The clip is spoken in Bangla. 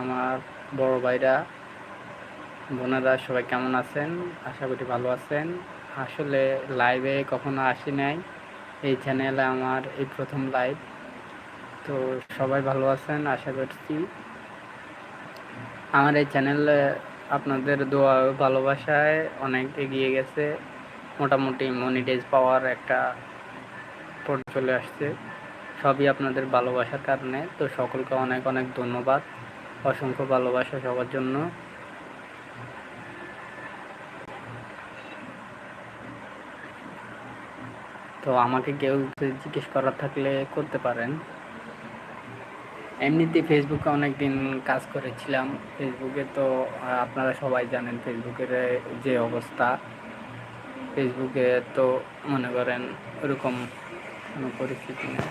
আমার বড় ভাইরা, বোনেরা সবাই কেমন আছেন? আশা করি ভালো আছেন। আসলে লাইভে কখনো আসি নাই। এই চ্যানেলে আমার এই প্রথম লাইভ তো সবাই ভালো আছেন? আশা করছি। আমার এই চ্যানেলে আপনাদের দোয়া ভালোবাসায় অনেক এগিয়ে গেছে। মোটামুটি মনিটাইজ পাওয়ার একটা পর চলে আসছে। সবই আপনাদের ভালোবাসার কারণে। তো সকলকে অনেক অনেক ধন্যবাদ। অসংখ্য ভালোবাসা সবার জন্য। তো আমাকে কেউ জিজ্ঞেস করার থাকলে করতে পারেন। এমনিতে ফেসবুকে অনেক দিন কাজ করেছিলাম। ফেসবুকে তো আপনারা সবাই জানেন ফেসবুকের যে অবস্থা। ফেসবুকে তো মনে করেন ওরকম কোনো পরিস্থিতি নেই।